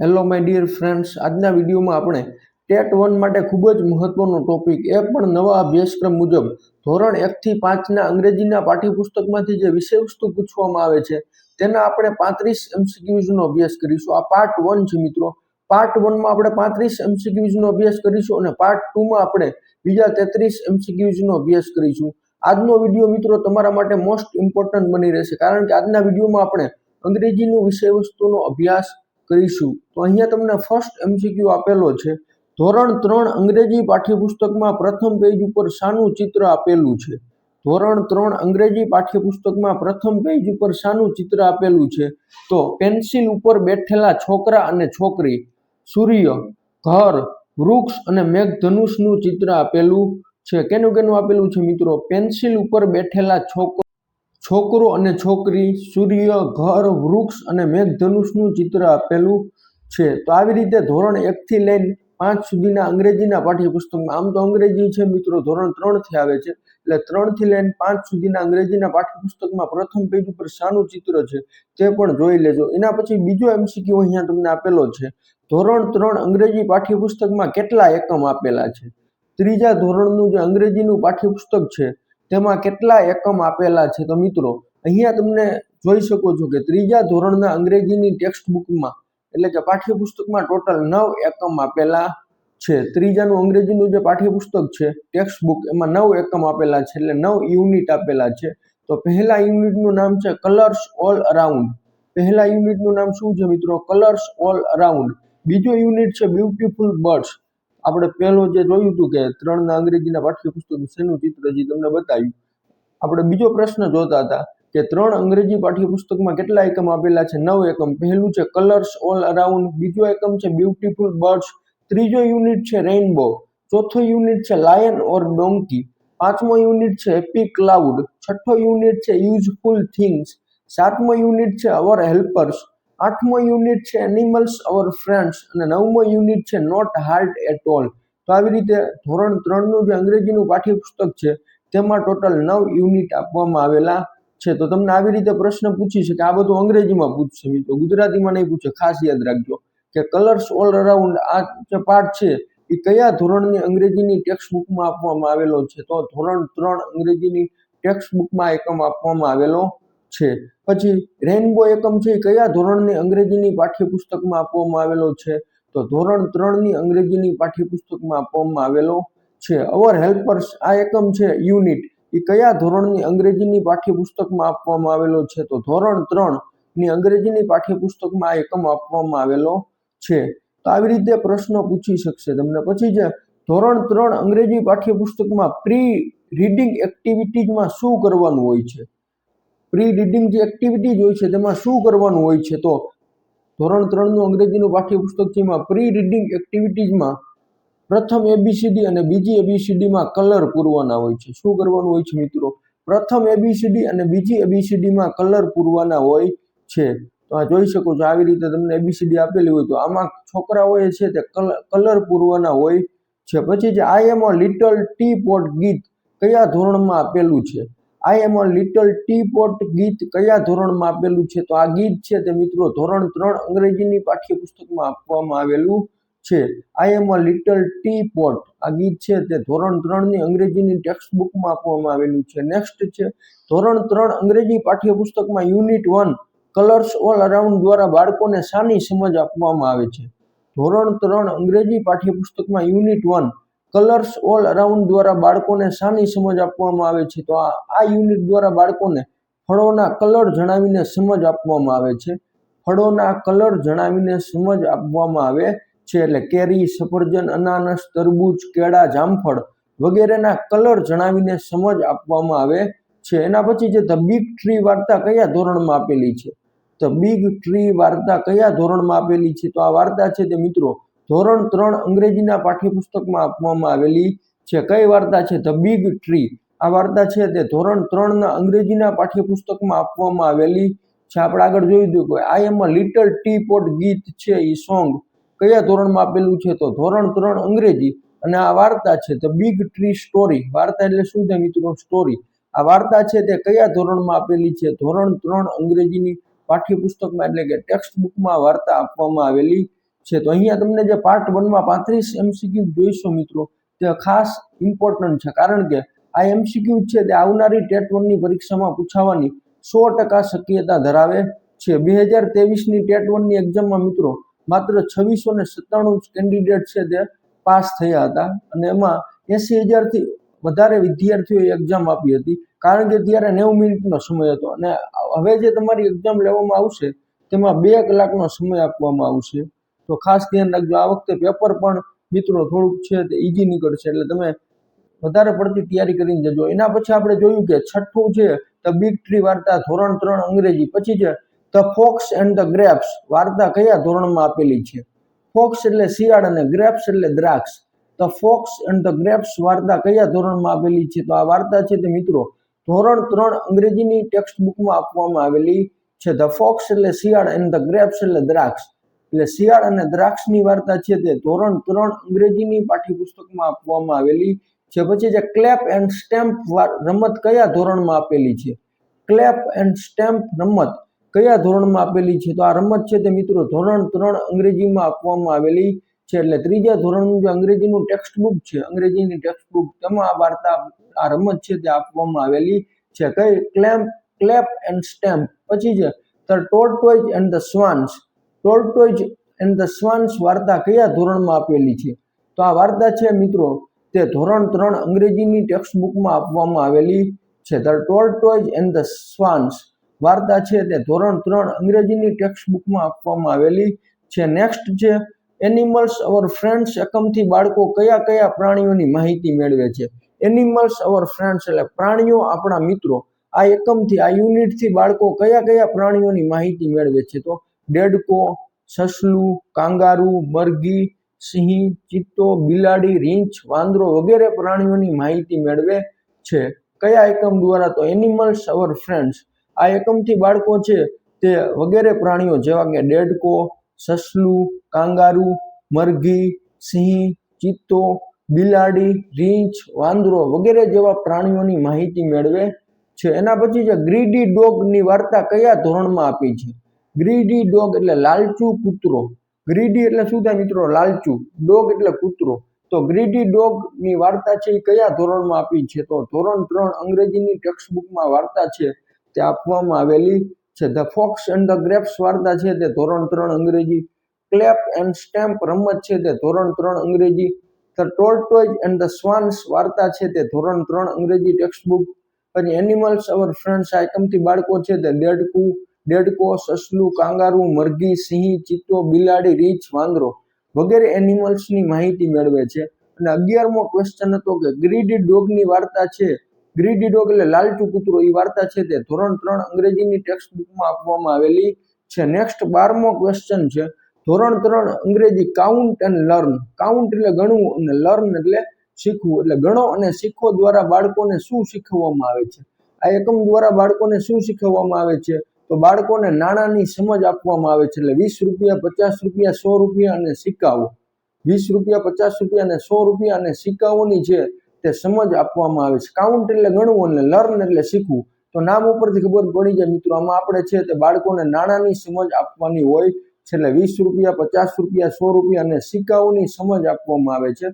Hello my dear friends આજના વિડીયોમાં આપણે ટેટ વન માટે ખૂબ જ મહત્વનો ટોપિક એ પણ નવા અભ્યાસક્રમ મુજબ ધોરણ એકથી પાંચના અંગ્રેજીના પાઠ્યપુસ્તકમાંથી જે વિષયવસ્તુ પૂછવામાં આવે છે, તેના આપણે પાંત્રીસ એમસીક્યુઝનો અભ્યાસ કરીશું. આ પાર્ટ વન છે મિત્રો. પાર્ટ વનમાં આપણે પાંત્રીસ એમસીક્યુઝનો અભ્યાસ કરીશું અને પાર્ટ ટુમાં આપણે બીજા તેત્રીસ એમસીક્યુઝનો અભ્યાસ કરીશું. આજનો વીડિયો મિત્રો તમારા માટે મોસ્ટ ઇમ્પોર્ટન્ટ બની રહેશે, કારણ કે આજના વિડીયોમાં આપણે અંગ્રેજીનું વિષયવસ્તુનો અભ્યાસ કરીશું. તો અહીંયા તમને ફર્સ્ટ એમસીક્યુ આપેલો છે. ધોરણ ત્રણ અંગ્રેજી પાઠ્યપુસ્તકમાં પ્રથમ પેજ ઉપર શાનું ચિત્ર આપેલું છે. ધોરણ ત્રણ અંગ્રેજી પાઠ્યપુસ્તકમાં પ્રથમ પેજ ઉપર શાનું ચિત્ર આપેલું છે. તો પેન્સિલ ઉપર બેઠેલા છોકરા અને છોકરી, સૂર્ય, ઘર, વૃક્ષ અને મેઘધનુષનું ચિત્ર આપેલું છે. કેનું કેનું આપેલું છે મિત્રો? પેન્સિલ ઉપર બેઠેલા છોકરો છોકરો અને છોકરી, સૂર્ય, ઘર, વૃક્ષ અને મેઘધનુષનું ચિત્ર આપેલું છે. તો આવી રીતે ધોરણ એકથી લઈને પાંચ સુધીના અંગ્રેજીના પાઠ્યપુસ્તકમાં, આમ તો અંગ્રેજી છે મિત્રો, ધોરણ ત્રણથી આવે છે. એટલે ત્રણથી લઈને પાંચ સુધીના અંગ્રેજીના પાઠ્યપુસ્તકમાં પ્રથમ પેજ ઉપર શાનું ચિત્ર છે, તે પણ જોઈ લેજો. એના પછી બીજો એમસીક્યુ અહીંયા તમને આપેલો છે. ધોરણ ત્રણ અંગ્રેજી પાઠ્યપુસ્તકમાં કેટલા એકમ આપેલા છે? ત્રીજા ધોરણનું જે અંગ્રેજીનું પાઠ્યપુસ્તક છે તેમાં કેટલા એકમ આપેલા છે તો મિત્રો, અહીંયા તમને જોઈ શકો છો કે ત્રીજા ધોરણના અંગ્રેજીની ટેક્સ્ટ બુકમાં એટલે કે પાઠ્યપુસ્તકમાં ટોટલ નવ એકમ આપેલા છે. ત્રીજાનું અંગ્રેજીનું જે પાઠ્યપુસ્તક છે ટેક્સ્ટ બુક એમાં નવ એકમ આપેલા છે, એટલે નવ યુનિટ આપેલા છે. તો પહેલા યુનિટનું નામ છે કલર્સ ઓલ અરાઉન્ડ પહેલા યુનિટનું નામ શું છે મિત્રો? કલર્સ ઓલ અરાઉન્ડ બીજો યુનિટ છે બ્યુટીફુલ બર્ડ્સ આપણે પહેલો જે જોયું હતું કે ત્રણના અંગ્રેજીના પાઠ્યપુસ્તક શેનું ચિત્ર જે તમને બતાવ્યું, આપણે બીજો પ્રશ્ન જોતા હતા કે ત્રણ અંગ્રેજી પાઠ્યપુસ્તકમાં કેટલા એકમ આપેલા છે? નવ એકમ. પહેલું છે કલર્સ ઓલ અરાઉન્ડ. બીજો એકમ છે બ્યુટીફુલ બર્ડ્સ. ત્રીજો યુનિટ છે રેઇનબો. ચોથો યુનિટ છે લાયન ઓર ડોંકી પાંચમો યુનિટ છે એપી ક્લાઉડ. છઠ્ઠો યુનિટ છે યુઝફુલ થિંગ્સ. સાતમો યુનિટ છે અવર હેલ્પર્સ. આઠમો યુનિટ છે એનિમલ્સ અવર ફ્રેન્ડ્સ અને નવમો યુનિટ છે નોટ હાર્ટ એટ ઓલ તો આવી રીતે ધોરણ ત્રણનું જે અંગ્રેજીનું પાઠ્યપુસ્તક છે, તેમાં ટોટલ નવ યુનિટ આપવામાં આવેલા છે. તો તમને આવી રીતે પ્રશ્ન પૂછી શકે. આ બધું અંગ્રેજીમાં પૂછશે મિત્રો. ગુજરાતીમાં નહીં પૂછે. ખાસ યાદ રાખજો કે કલર્સ ઓલ અરાઉન્ડ આ જે પાઠ છે, એ કયા ધોરણની અંગ્રેજીની ટેક્સ્ટ બુકમાં આપવામાં આવેલો છે? તો ધોરણ ત્રણ અંગ્રેજીની ટેક્સ્ટ બુકમાં એકમ આપવામાં આવેલો છે. પછી રેનબો એકમ છે એ કયા ધોરણની અંગ્રેજીની પાઠ્યપુસ્તકમાં આપવામાં આવેલો છે? તો ધોરણ ત્રણની અંગ્રેજીની પાઠ્યપુસ્તકમાં આપવામાં આવેલો છે. અવર હેલ્પર્સ આ એકમ છે યુનિટ એ કયા ધોરણની અંગ્રેજીની પાઠ્યપુસ્તકમાં આપવામાં આવેલો છે? તો ધોરણ ત્રણની અંગ્રેજીની પાઠ્યપુસ્તકમાં આ એકમ આપવામાં આવેલો છે. તો આવી રીતે પ્રશ્નો પૂછી શકશે તમને. પછી જે ધોરણ ત્રણ અંગ્રેજી પાઠ્યપુસ્તકમાં પ્રી રીડિંગ એક્ટિવિટીઝમાં શું કરવાનું હોય છે? પ્રી રીડિંગ જે એક્ટિવિટીઝ હોય છે, તેમાં શું કરવાનું હોય છે તો? ધોરણ ત્રણનું અંગ્રેજીનું પાઠ્યપુસ્તક છે, એમાં પ્રી રીડિંગ એક્ટિવિટીઝમાં પ્રથમ એબીસીડી અને બીજી એબીસીડીમાં કલર પૂરવાના હોય છે. શું કરવાનું હોય છે મિત્રો? પ્રથમ એબીસીડી અને બીજી એબીસીડીમાં કલર પૂરવાના હોય છે. તો આ જોઈ શકો છો, આવી રીતે તમને એબીસીડી આપેલી હોય તો આમાં છોકરાઓએ છે તે કલર પૂરવાના હોય છે. પછી જે I am little tea pot ગીત કયા ધોરણમાં આપેલું છે? I am a little tea pot ગીત કયા ધોરણમાં આપેલું છે? તો આ ગીત છે તે મિત્રો ધોરણ ત્રણ અંગ્રેજીની પાઠ્યપુસ્તકમાં આપવામાં આવેલું છે. I am a little tea pot આ ગીત છે તે ધોરણ ત્રણની અંગ્રેજીની ટેક્સ્ટ બુકમાં આપવામાં આવેલું છે. નેક્સ્ટ છે, ધોરણ ત્રણ અંગ્રેજી પાઠ્યપુસ્તકમાં unit one colours all around દ્વારા બાળકોને શાની સમજ આપવામાં આવે છે. ધોરણ ત્રણ અંગ્રેજી પાઠ્યપુસ્તકમાં unit one colours all around દ્વારા બાળકોને શાની સમજ આપવામાં આવે છે. તો આ આ યુનિટ દ્વારા બાળકોને ફળોના કલર જણાવીને સમજ આપવામાં આવે છે. ફળોના કલર જણાવીને સમજ આપવામાં આવે છે એટલે કેરી, સફરજન, અનાનસ, તરબૂચ, કેળા, જામફળ વગેરેના કલર જણાવીને સમજ આપવામાં આવે છે. એના પછી જે ધ બિગ ટ્રી વાર્તા કયા ધોરણમાં આપેલી છે? ધ બિગ ટ્રી વાર્તા કયા ધોરણમાં આપેલી છે? તો આ વાર્તા છે તે મિત્રો ધોરણ ત્રણ અંગ્રેજીના પાઠ્યપુસ્તકમાં આપવામાં આવેલી છે. કઈ વાર્તા છે? ધ બિગ ટ્રી આ વાર્તા છે તે ધોરણ ત્રણના અંગ્રેજીના પાઠ્યપુસ્તકમાં આપવામાં આવેલી છે. આપણે આગળ જોઈ દઉં કે I am little tea pot ગીત છે એ સોંગ કયા ધોરણમાં આપેલું છે? તો ધોરણ ત્રણ અંગ્રેજી અને આ વાર્તા છે. ધ બિગ ટ્રી સ્ટોરી વાર્તા એટલે શું છે મિત્રો? સ્ટોરી આ વાર્તા છે તે કયા ધોરણમાં આપેલી છે? ધોરણ ત્રણ અંગ્રેજીની પાઠ્યપુસ્તકમાં એટલે કે ટેક્સ્ટ બુકમાં વાર્તા આપવામાં આવેલી છે. તો અહીંયા તમને જે પાર્ટ વનમાં પાંત્રીસ એમસીક્યુ જોઈશો મિત્રો, તે ખાસ ઇમ્પોર્ટન્ટ છે. કારણ કે આ એમસીક્યુ છે તે આવનારી ટેટ વનની પરીક્ષામાં પૂછાવાની સો ટકા શક્યતા ધરાવે છે. બે હજાર તેવીસની ટેટ વનની એક્ઝામમાં મિત્રો, માત્ર છવ્વીસો ને સત્તાણું કેન્ડિડેટ છે તે પાસ થયા હતા. અને એમાં એસી હજારથી વધારે વિદ્યાર્થીઓએ એક્ઝામ આપી હતી. કારણ કે ત્યારે નેવું મિનિટનો સમય હતો. અને હવે જે તમારી એક્ઝામ લેવામાં આવશે, તેમાં બે કલાકનો સમય આપવામાં આવશે. તો ખાસ ધ્યાન રાખજો. આ વખતે પેપર પણ મિત્રો થોડુંક છે તે ઇઝી નીકળશે, એટલે તમે વધારે પડતી તૈયારી કરીને જજો. એના પછી આપણે જોયું કે છઠ્ઠું છે ધ બિગ ટ્રી વાર્તા, ધોરણ ત્રણ અંગ્રેજી. પછી છે the fox and the grapes. વાર્તા કયા ધોરણમાં આપેલી છે? ફોક્સ એટલે શિયાળ અને ગ્રેપ્સ એટલે દ્રાક્ષ. The fox and the grapes વાર્તા કયા ધોરણમાં આપેલી છે? તો આ વાર્તા છે તે મિત્રો ધોરણ ત્રણ અંગ્રેજીની ટેક્સ્ટ બુકમાં આપવામાં આવેલી છે. ધ ફોક્સ એટલે શિયાળ, એન્ડ ધ ગ્રેપ્સ એટલે દ્રાક્ષ. એટલે શિયાળ અને દ્રાક્ષની વાર્તા છે તે ધોરણ ત્રણ અંગ્રેજીની પાઠ્યપુસ્તકમાં આપવામાં આવેલી છે. પછી જે ક્લેપ એન્ડ સ્ટેમ્પ રમત કયા ધોરણમાં આપેલી છે? ક્લેપ એન્ડ સ્ટેમ્પ રમત કયા ધોરણમાં આપેલી છે? તો આ રમત છે તે મિત્રો ધોરણ ત્રણ અંગ્રેજીમાં આપવામાં આવેલી છે. એટલે ત્રીજા ધોરણનું જે અંગ્રેજીનું ટેક્સ્ટ બુક છે, અંગ્રેજીની ટેક્સ્ટ બુક તેમાં આ વાર્તા, આ રમત છે તે આપવામાં આવેલી છે. કઈ ક્લેમ્પ ક્લેપ એન્ડ સ્ટેમ્પ? પછી છે the tortoise and the swans tortoise and the swans વાર્તા કયા ધોરણમાં આપેલી છે? તો આ વાર્તા છે મિત્રો, તે ધોરણ ત્રણ અંગ્રેજીની ટેક્સ્ટ બુકમાં આપવામાં આવેલી છે. The tortoise and the swans વાર્તા છે, તે ધોરણ ત્રણ અંગ્રેજીની ટેક્સ્ટ બુકમાં આપવામાં આવેલી છે. નેક્સ્ટ છે એનિમલ્સ અવર ફ્રેન્ડ્સ એકમથી બાળકો કયા કયા પ્રાણીઓની માહિતી મેળવે છે? એનિમલ્સ અવર ફ્રેન્ડ્સ એટલે પ્રાણીઓ આપણા મિત્રો. આ એકમથી, આ યુનિટથી બાળકો કયા કયા પ્રાણીઓની માહિતી મેળવે છે? તો ડેડકો, સસલું, કાંગારું, મરઘી, સિંહ, ચિત્તો, બિલાડી, રીંછ, વાંદરો વગેરે પ્રાણીઓની માહિતી મેળવે છે. કયા એકમ દ્વારા તો એનિમલ્સ અવર ફ્રેન્ડ્સ આ એકમથી બાળકો છે તે વગેરે પ્રાણીઓ જેવા કે ડેડકો, સસલું, કાંગારું, મરઘી, સિંહ, ચિત્તો, બિલાડી, રીંછ, વાંદરો વગેરે જેવા પ્રાણીઓની માહિતી મેળવે છે. એના પછી જે ગ્રીડી ડોગની વાર્તા કયા ધોરણમાં આપી છે? ગ્રીડી ડોગ એટલે લાલચુ કૂતરો. ગ્રીડી એટલે શું થાય મિત્રો? લાલચુ. ડોગ એટલે કૂતરો. તો ગ્રીડી ડોગની વાર્તા છે એ કયા ધોરણમાં આપી છે? તો ધોરણ ત્રણ અંગ્રેજીની ટેક્સ્ટ બુકમાં વાર્તા છે, તે આપવામાં આવેલી છે. The fox and the grapes વાર્તા છે, તે ધોરણ ત્રણ અંગ્રેજી. ક્લેપ એન્ડ સ્ટેમ્પ રમત છે, તે ધોરણ ત્રણ અંગ્રેજી. The tortoise and the swans વાર્તા છે, તે ધોરણ ત્રણ અંગ્રેજી ટેક્સ્ટ બુક પછી એનિમલ્સ અવર ફ્રેન્ડ્સ આઇટમથી બાળકો છે, તે ડેડકુ ડેડકો, સસલું, કાંગારું, મરઘી, સિંહ, ચિત્તો, બિલાડી, રીંછ, વાંદરો વગેરે એનિમલ્સની માહિતી મેળવે છે. અને અગિયારમો ક્વેશ્ચન હતો કે ગ્રીડી ડોગની વાર્તા છે. ગ્રીડી ડોગ એટલે લાલચુ કૂતરો એ વાર્તા છે તે ધોરણ ત્રણ અંગ્રેજીની ટેક્સ્ટ બુકમાં આપવામાં આવેલી છે. નેક્સ્ટ બારમો ક્વેશ્ચન છે. ધોરણ ત્રણ અંગ્રેજી કાઉન્ટ એન્ડ લર્ન કાઉન્ટ એટલે ગણવું અને લર્ન એટલે શીખવું. એટલે ગણો અને શીખો દ્વારા બાળકોને શું શીખવવામાં આવે છે? આ એકમ દ્વારા બાળકોને શું શીખવવામાં આવે છે? તો બાળકોને નાણાંની સમજ આપવામાં આવે છે. એટલે વીસ રૂપિયા, પચાસ રૂપિયા, સો રૂપિયા અને સિક્કાઓ. વીસ રૂપિયા, પચાસ રૂપિયા અને સો રૂપિયા અને સિક્કાઓની છે તે સમજ આપવામાં આવે છે. કાઉન્ટ એટલે ગણવું અને લર્ન એટલે શીખવું. તો નામ ઉપરથી ખબર પડી જાય મિત્રો, આમાં આપણે છે તે બાળકોને નાણાંની સમજ આપવાની હોય છે. એટલે વીસ રૂપિયા, પચાસ રૂપિયા, સો રૂપિયા અને સિક્કાઓની સમજ આપવામાં આવે છે.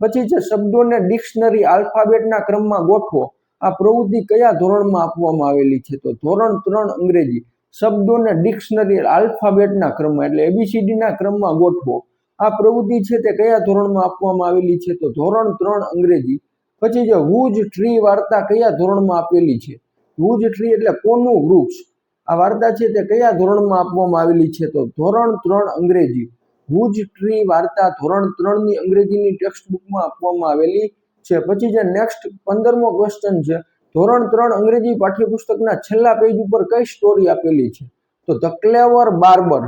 પછી છે શબ્દોને ડિક્શનરી આલ્ફાબેટના ક્રમમાં ગોઠવો. આ પ્રવૃત્તિ કયા ધોરણમાં આપવામાં આવેલી છે? તો ધોરણ ત્રણ અંગ્રેજી, શબ્દોને ડિક્શનરી, આલ્ફાબેટના ક્રમમાં એટલે એબીસીડીના ક્રમમાં ગોઠવો. આ પ્રવૃત્તિ છે તે કયા ધોરણમાં આપવામાં આવેલી છે? તો ધોરણ ત્રણ અંગ્રેજી. પછી જે વૂજ ટ્રી વાર્તા કયા ધોરણમાં આપેલી છે? વૂજ ટ્રી એટલે કોનું વૃક્ષ? આ વાર્તા છે તે કયા ધોરણમાં આપવામાં આવેલી છે? તો ધોરણ ત્રણ અંગ્રેજી. વૂજ ટ્રી વાર્તા ધોરણ ત્રણની અંગ્રેજીની ટેક્સ્ટ બુકમાં આપવામાં આવેલી છે. પછી જે નેક્સ્ટ પંદરમો ક્વેશ્ચન છે, ધોરણ ત્રણ અંગ્રેજી પાઠ્યપુસ્તકના છેલ્લા પેજ ઉપર કઈ સ્ટોરી આપેલી છે? તો ધ ક્લેવર બાર્બર.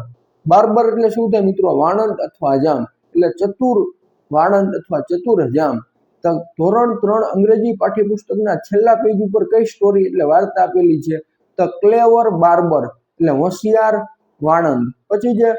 બાર્બર એટલે શું થાય મિત્રો? વાણંદ અથવા જામ. એટલે ચતુર વાણંદ અથવા ચતુર જામ. ધોરણ ત્રણ અંગ્રેજી પાઠ્યપુસ્તકના છેલ્લા પેજ ઉપર કઈ સ્ટોરી એટલે વાર્તા આપેલી છે? The clever barber. એટલે હોશિયાર વાણંદ. પછી જે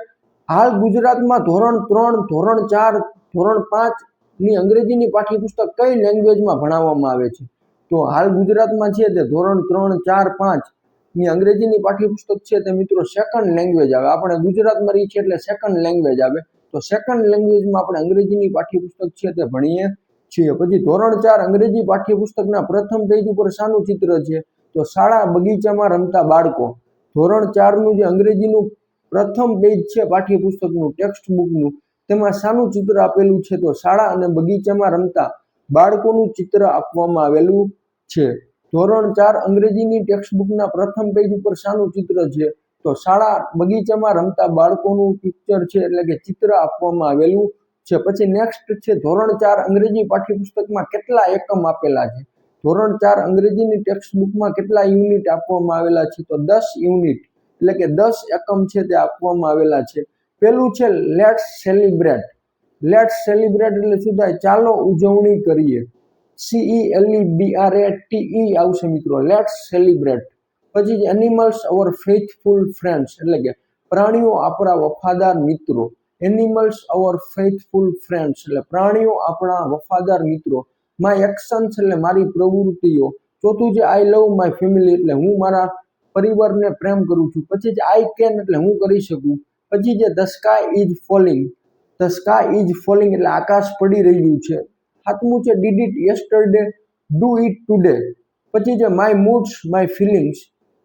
હાલ ગુજરાતમાં ધોરણ ત્રણ, ધોરણ ચાર, ધોરણ પાંચ ની અંગ્રેજીની પાઠ્યપુસ્તક કઈ લેંગ્વેજમાં ભણાવવામાં આવે છે? તો હાલ ગુજરાતમાં છે તે ધોરણ ત્રણ, ચાર, પાંચની અંગ્રેજીની પાઠ્યપુસ્તક છે તે મિત્રો સેકન્ડ લેંગ્વેજ આવે. આપણે ગુજરાતમાં રહી છીએ એટલે સેકન્ડ લેંગ્વેજ આવે. તો સેકન્ડ લેંગ્વેજમાં આપણે અંગ્રેજીની પાઠ્યપુસ્તક છે તે ભણીએ છીએ. પછી ધોરણ ચાર અંગ્રેજી પાઠ્યપુસ્તકના પ્રથમ પેજ ઉપર શાનું ચિત્ર છે? તો શાળા બગીચામાં રમતા બાળકો. ધોરણ ચારનું જે અંગ્રેજીનું પ્રથમ પેજ છે પાઠ્યપુસ્તકનું ટેક્સ્ટ બુકનું તેમાં શાનું ચિત્ર આપેલું છે તો શાળા અને બગીચામાં રમતા બાળકોનું ચિત્ર આપવામાં આવેલું છે. ધોરણ ચાર અંગ્રેજીની ટેક્સ્ટ બુકના પ્રથમ પેજ ઉપર શાનું ચિત્ર છે તો શાળા બગીચામાં રમતા બાળકોનું પિક્ચર છે એટલે કે ચિત્ર આપવામાં આવેલું છે. પછી નેક્સ્ટ છે ધોરણ ચાર અંગ્રેજી પાઠ્યપુસ્તકમાં કેટલા એકમ આપેલા છે? ધોરણ ચાર અંગ્રેજીની ટેક્સ્ટ બુકમાં કેટલા યુનિટ આપવામાં આવેલા છે? તો દસ યુનિટ એટલે કે દસ એકમ છે તે આપવામાં આવેલા છે. પેલું છે લેટ્સ સેલિબ્રેટ લેટ્સ સેલિબ્રેટ એટલે શું થાય? ચાલો ઉજવણી કરીએ. C E L E B R એ ટીઈ આવશે મિત્રો. લેટ્સ સેલિબ્રેટ પછી એનિમલ્સ અવર ફેથફુલ ફ્રેન્ડ્સ એટલે કે પ્રાણીઓ આપણા વફાદાર મિત્રો. એનિમલ્સ અવર ફેથફુલ ફ્રેન્ડ્સ એટલે પ્રાણીઓ આપણા વફાદાર મિત્રો. માય એક્શન્સ એટલે મારી પ્રવૃત્તિઓ. ચોથું છે આઈ લવ માય ફેમિલી એટલે હું મારા પરિવારને પ્રેમ કરું છું. પછી આઈ કેન એટલે હું કરી શકું. પછી જે the sky is falling the sky is falling એટલે આકાશ પડી રહ્યું છે. સાતમું છે did it yesterday do it today પછી છે માય મૂડ્સ માય ફિલિંગ્સ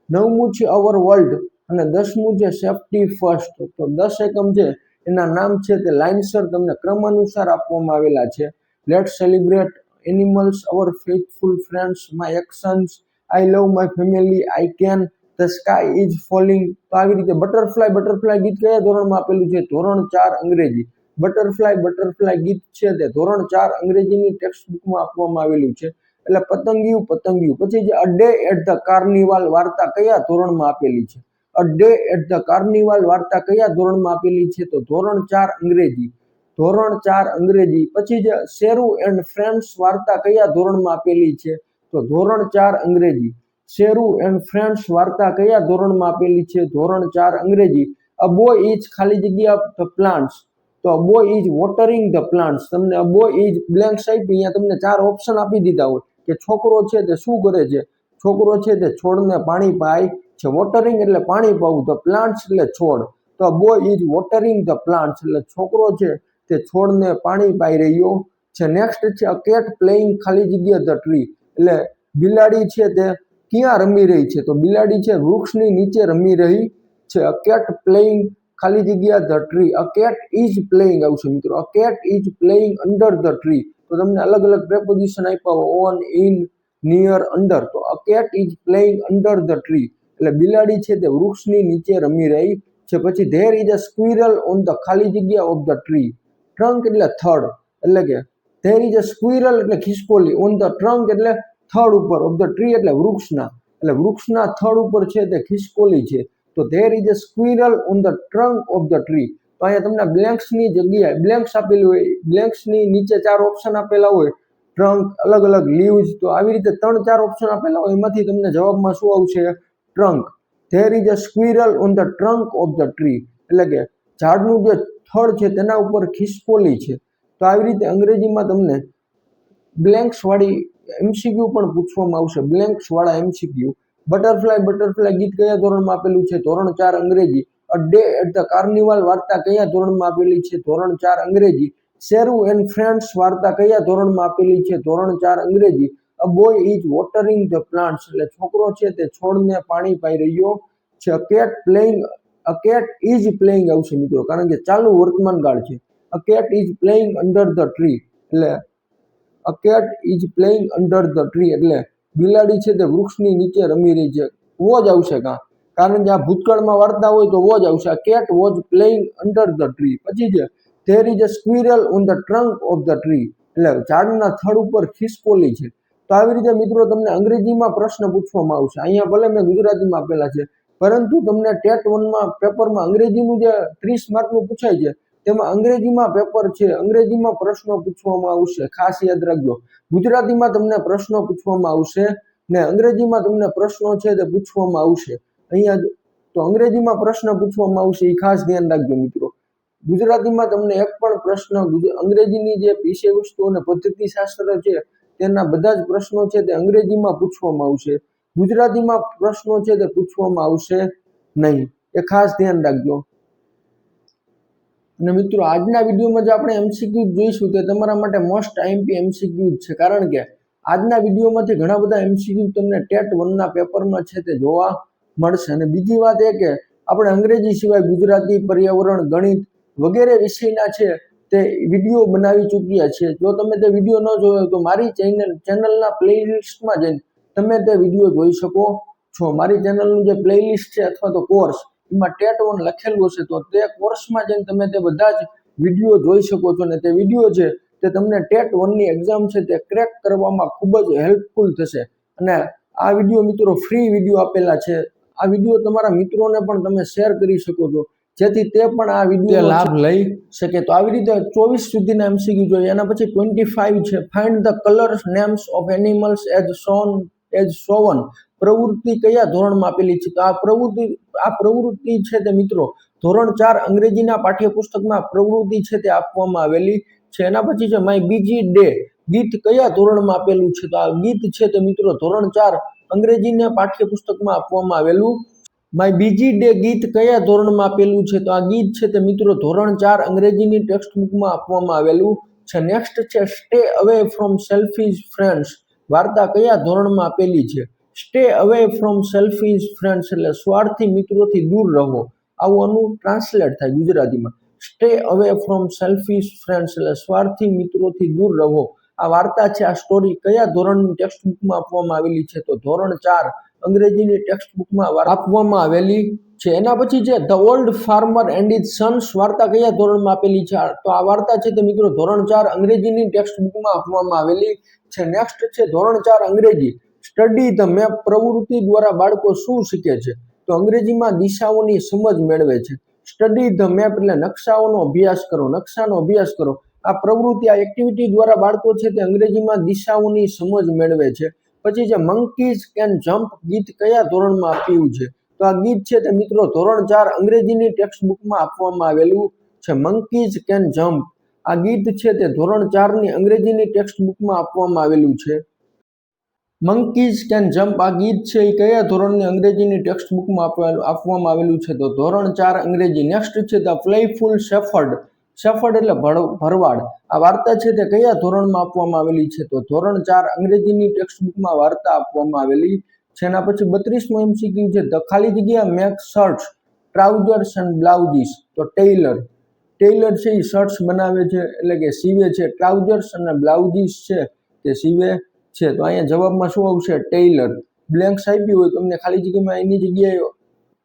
નવમું છે અવર વર્લ્ડ અને દસમું છે સેફટી ફર્સ્ટ તો દસ એકમ છે, એના નામ છે તે લાઇનસર તમને ક્રમ અનુસાર આપવામાં આવેલા છે. Let celebrate animals our faithful friends my actions I love my family I can the sky is falling તો આવી રીતે બટરફ્લાય બટરફ્લાય ગીત કયા ધોરણમાં આપેલું છે? ધોરણ ચાર અંગ્રેજી. બટરફ્લાય બટરફ્લાય ગીત છે તે ધોરણ ચાર અંગ્રેજીની ટેક્સ્ટ બુકમાં આપવામાં આવેલું છે. એટલે પતંગિયું પતંગિયું. પછી જે a day at the carnival વાર્તા કયા ધોરણમાં આપેલી છે? A day at the carnival વાર્તા કયા ધોરણમાં આપેલી છે? તો ધોરણ ચાર અંગ્રેજી. ધોરણ ચાર અંગ્રેજી. પછી જે શેરુ એન્ડ ફ્રેન્ડ્સ વાર્તા કયા ધોરણમાં આપેલી છે? તો ધોરણ ચાર અંગ્રેજી. શેરુ એન્ડ ફ્રેન્ડ્સ વાર્તા કયા ધોરણમાં આપેલી છે? ધોરણ ચાર, અંગ્રેજી. અ બોય ઇઝ ખાલી જગ્યા ધ પ્લાન્ટ્સ તો a boy is watering the plants તમને a boy is blank side અહીંયા તમને ચાર ઓપ્શન આપી દીધા હોય. કે છોકરો છે તે શું કરે છે? છોકરો છે તે છોડને પાણી પાય છે. વોટરિંગ એટલે પાણી પાવું. ધ પ્લાન્ટ્સ એટલે છોડ. તો boy is watering the plants એટલે છોકરો છે તે છોડને પાણી પાઈ રહ્યો છે. નેક્સ્ટ છે કેટ પ્લેઇંગ ખાલી જગ્યા ધ ટ્રી એટલે બિલાડી છે તે ક્યાં રમી રહી છે? તો બિલાડી છે, વૃક્ષની નીચે રમી રહી છે. અ કેટ પ્લેઇંગ ખાલી જગ્યા the tree a cat is playing આવશે મિત્રો. A cat is playing under the tree તો તમને અલગ અલગ પ્રેપોઝિશન આપ્યા ઓન ઇન નિયર અંડર તો a cat is playing under the tree એટલે બિલાડી છે તે વૃક્ષની નીચે રમી રહી છે. પછી there is a squirrel on the ખાલી જગ્યા ઓફ ધ ટ્રી ટ્રંક એટલે થડ. એટલે કે ધેર ઇઝ અ સ્ક્વિરલ એટલે ખિસકોલી. ઓન ધ ટ્રંક એટલે થડ ઉપર ઓફ ધ ટ્રી એટલે વૃક્ષના એટલે વૃક્ષના થડ ઉપર છે તે ખિસકોલી છે. તો there is a squirrel on the trunk of the tree તો અહીંયા તમને બ્લેન્ક્સની જગ્યાએ બ્લેન્ક્સ આપેલું હોય બ્લેન્ક્સની નીચે ચાર ઓપ્શન આપેલા હોય ટ્રંક અલગ અલગ લીવ્સ તો આવી રીતે ત્રણ ચાર ઓપ્શન આપેલા હોય, એમાંથી તમને જવાબમાં શું આવશે? Trunk there is a squirrel on the trunk of the tree એટલે કે ઝાડનું જે થડ છે તેના ઉપર ખિસકોલી છે. તો આવી રીતે અંગ્રેજીમાં તમને બ્લેન્ક્સ વાળી એમસીક્યુ પણ પૂછવામાં આવશે. બ્લેન્ક્સ વાળા એમસીક્યુ. બટરફ્લાય બટરફ્લાય ગીત કયા ધોરણમાં આપેલું છે? ધોરણ ચાર અંગ્રેજી. A day at the carnival વાર્તા કયા ધોરણમાં આપેલી છે? ધોરણ ચાર અંગ્રેજી. શેરુ એન્ડ ફ્રેન્ડ્સ વાર્તા કયા ધોરણમાં આપેલી છે? ધોરણ ચાર અંગ્રેજી. A boy is watering the plants એટલે છોકરો છે તે છોડને પાણી પાઈ રહ્યો છે. A cat playing a cat is playing આવશે મિત્રો. કારણ કે ચાલુ વર્તમાન કાળ છે. A cat is playing under the tree એટલે a cat is playing under the tree એટલે બિલાડી છે તે વૃક્ષની નીચે રમી રહી છે. વોજ આવશે કાં? કારણ કે આ ભૂતકાળમાં વાર્તા હોય તો વોજ આવશે. A cat was playing under the tree પછી છે there is a squirrel on the trunk of the tree એટલે ઝાડના થડ ઉપર ખિસકોલી છે. તો આવી રીતે મિત્રો તમને અંગ્રેજીમાં પ્રશ્ન પૂછવામાં આવશે. અહીંયા ભલે મેં ગુજરાતીમાં આપેલા છે, પરંતુ તમને ટેટ વનમાં પેપરમાં અંગ્રેજીનું જે ત્રીસ માર્કનું પૂછાય છે તેમાં અંગ્રેજીમાં પેપર છે. અંગ્રેજીમાં પ્રશ્નો પૂછવામાં આવશે. ખાસ યાદ રાખજો. ગુજરાતીમાં તમને પ્રશ્નો પૂછવામાં આવશે ને અંગ્રેજીમાં તમને પ્રશ્નો છે તે પૂછવામાં આવશે. અહીંયા તો અંગ્રેજીમાં પ્રશ્ન પૂછવામાં આવશે એ ખાસ ધ્યાન રાખજો મિત્રો. ગુજરાતીમાં તમને એક પણ પ્રશ્ન અંગ્રેજીની જે વિષય વસ્તુ અને પદ્ધતિશાસ્ત્ર છે તેના બધા જ પ્રશ્નો છે તે અંગ્રેજીમાં પૂછવામાં આવશે. ગુજરાતીમાં પ્રશ્નો છે તે પૂછવામાં આવશે નહીં. એ ખાસ ધ્યાન રાખજો. અને મિત્રો, આજના વિડીયોમાં જે આપણે એમસીક્યુ જોઈશું તે તમારા માટે મોસ્ટ આઈએમપી એમસીક્યુ છે. કારણ કે આજના વિડીયોમાંથી ઘણા બધા એમસીક્યુ તમને ટેટ વનના પેપરમાં છે તે જોવા મળશે. અને બીજી વાત એ કે આપણે અંગ્રેજી સિવાય ગુજરાતી, પર્યાવરણ, ગણિત વગેરે વિષયના છે તે વીડિયો બનાવી ચૂક્યા છે જો તમે તે વીડિયો ન જોયો તો મારી ચેનલ, ચેનલના પ્લેલિસ્ટમાં જઈને તમે તે વીડિયો જોઈ શકો છો. મારી ચેનલનું જે પ્લેલિસ્ટ છે અથવા તો કોર્સ એમાં ટેટ વન લખેલું હશે તો તે કોર્સમાં જઈને તમે તે બધા જ વીડિયો જોઈ શકો છો અને તે વીડિયો છે તે તમને ટેટ વનની એક્ઝામ છે તે ક્રેક કરવામાં ખૂબ જ હેલ્પફુલ થશે. અને આ વીડિયો મિત્રો ફ્રી વીડિયો આપેલા છે. આ વીડિયો તમારા મિત્રોને પણ તમે શેર કરી શકો છો. જેથી તે પણ આ વીડિયો લાભ લઈ શકે. તો આવી રીતે ચોવીસ સુધીના એમસીક્યુ જોઈએ. એના પછી ટ્વેન્ટી ફાઈવ છે. Find the colours names of animals as soon as સોવન પ્રવૃત્તિ કયા ધોરણમાં આપેલી છે? તો આ પ્રવૃત્તિ આ પ્રવૃત્તિ છે તે મિત્રો, ધોરણ ચાર અંગ્રેજીના પાઠ્યપુસ્તકમાં પ્રવૃત્તિ છે તે આપવામાં આવેલી છે. એના પછી છે, માય બીજી ડે, ગીત કયા ધોરણમાં આપેલું છે? તો આ ગીત છે તે મિત્રો, ધોરણ ચાર અંગ્રેજીના પાઠ્યપુસ્તકમાં આપવામાં આવેલું. માય બીજી ડે, ગીત કયા ધોરણમાં આપેલું છે? તો આ ગીત છે તે મિત્રો, ધોરણ ચાર અંગ્રેજીની ટેક્સ્ટ બુકમાં આપવામાં આવેલું છે. નેક્સ્ટ છે, stay away from selfies friends, વાર્તા કયા ધોરણમાં આપેલી છે? Stay away from selfies friends એટલે સ્વાર્થી મિત્રોથી દૂર રહો. આવું આનું ટ્રાન્સલેટ થાય ગુજરાતીમાં. Stay away from selfies friends એટલે સ્વાર્થી મિત્રોથી દૂર રહો. આ વાર્તા છે, આ સ્ટોરી કયા ધોરણની ટેક્સ્ટ બુકમાં આપવામાં આવેલી છે? તો ધોરણ ચાર, અંગ્રેજીની ટેક્સ્ટ બુકમાં આપવામાં આવેલી છે. એના પછી છે the old farmer and his sons વાર્તા કયા ધોરણમાં આપેલી છે? તો આ વાર્તા છે તે મિત્રો ધોરણ ચાર, અંગ્રેજીની ટેક્સ્ટ બુકમાં આપવામાં આવેલી છે. નેક્સ્ટ છે ધોરણ ચાર, અંગ્રેજી. સ્ટડી ધ મેપ પ્રવૃત્તિ દ્વારા બાળકો શું શીખે છે? તો અંગ્રેજીમાં દિશાઓની સમજ મેળવે છે. સ્ટડી ધ મેપ એટલે નકશાઓનો અભ્યાસ કરો, નકશાનો અભ્યાસ કરો. આ પ્રવૃત્તિ, આ એક્ટિવિટી દ્વારા બાળકો છે તે અંગ્રેજીમાં દિશાઓની સમજ મેળવે છે. પછી જે મંકીઝ કેન જમ્પ ગીત કયા ધોરણમાં આપ્યું છે? તો આ ગીત છે તે મિત્રો ધોરણ ચાર અંગ્રેજીની ટેક્સ્ટ બુકમાં આપવામાં આવેલું છે. મંકીઝ કેન જમ્પ આ ગીત છે તે ધોરણ ચારની અંગ્રેજીની ટેક્સ્ટ બુકમાં આપવામાં આવેલું છે. મંકીઝ કેન જમ્પ આ ગીત છે, એ કયા ધોરણની અંગ્રેજીની ટેક્સ્ટ બુકમાં આપવામાં આવેલું છે? તો ધોરણ ચાર અંગ્રેજી નેક્સ્ટ છે ધ પ્લેફુલ શેફર્ડ શેફર્ડ એટલે ભરવાડ. આ વાર્તા છે તે કયા ધોરણમાં આપવામાં આવેલી છે? તો ધોરણ ચાર અંગ્રેજીની ટેક્સ્ટ બુકમાં વાર્તા આપવામાં આવેલી છે. એના પછી બત્રીસમો એમસીક્યુ છે, ધ ખાલી જગ્યા make shirts, trousers and blouses. તો ટેઇલર ટેઇલર છે, એ શર્ટ્સ બનાવે છે, એટલે કે સીવે છે. ટ્રાઉઝર્સ અને બ્લાઉઝીસ છે, તે સીવે છે. તો અહીંયા જવાબમાં શું આવશે? ટેઇલર બ્લેન્ક્સ આપ્યું હોય તમને ખાલી જગ્યામાં એની જગ્યાએ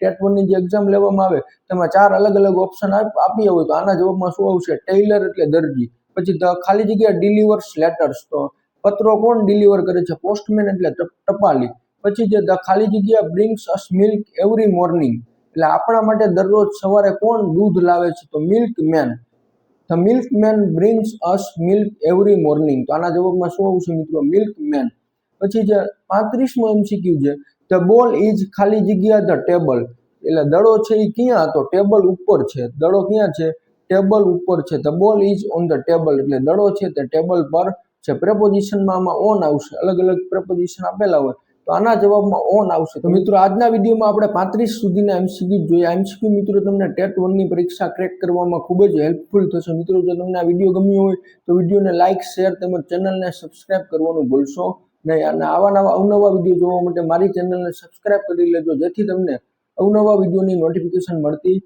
ટેટ વનની જે એક્ઝામ લેવામાં આવે, તેમાં ચાર અલગ અલગ ઓપ્શન આપ્યા હોય તો આના જવાબમાં શું આવશે? ટેઇલર એટલે દરજી. પછી ખાલી જગ્યા ડિલિવર્સ લેટર્સ. તો પત્રો કોણ ડિલિવર કરે છે? પોસ્ટમેન એટલે ટપાલી. પછી જે ધ ખાલી જગ્યા brings us milk every morning. એટલે આપણા માટે દરરોજ સવારે કોણ દૂધ લાવે છે? તો milkman the milkman brings us milk every morning તો આના જવાબમાં શું આવશે મિત્રો? મિલ્ક મેન પછી જે પાંત્રીસમો એમસીક્યુ છે ધ બોલ ઇઝ ખાલી જગ્યા ધ ટેબલ એટલે દડો છે એ ક્યાં હતો? ટેબલ ઉપર છે. દડો ક્યાં છે? ટેબલ ઉપર છે. The ball is on the table એટલે દડો છે તે ટેબલ પર છે. પ્રેપોઝિશનમાં આમાં ઓન આવશે. અલગ અલગ પ્રેપોઝિશન આપેલા હોય. તો આના જવાબમાં ઓન આવશે. તો મિત્રો, આજના વિડીયોમાં આપણે પાંત્રીસ સુધીના એમસીક્યુ જોઈએ. એમસીક્યુ મિત્રો, તમને ટેટ વનની પરીક્ષા ક્રેક કરવામાં ખૂબ જ હેલ્પફુલ થશે. મિત્રો, જો તમને આ વીડિયો ગમ્યો હોય, તો વિડીયોને લાઇક શેર તેમજ ચેનલને સબસ્ક્રાઇબ કરવાનું ભૂલશો નહીં. અને આવા નવા અવનવા વીડિયો જોવા માટે મારી ચેનલને સબસ્ક્રાઇબ કરી લેજો, જેથી તમને અવનવા વિડીયોની નોટિફિકેશન મળતી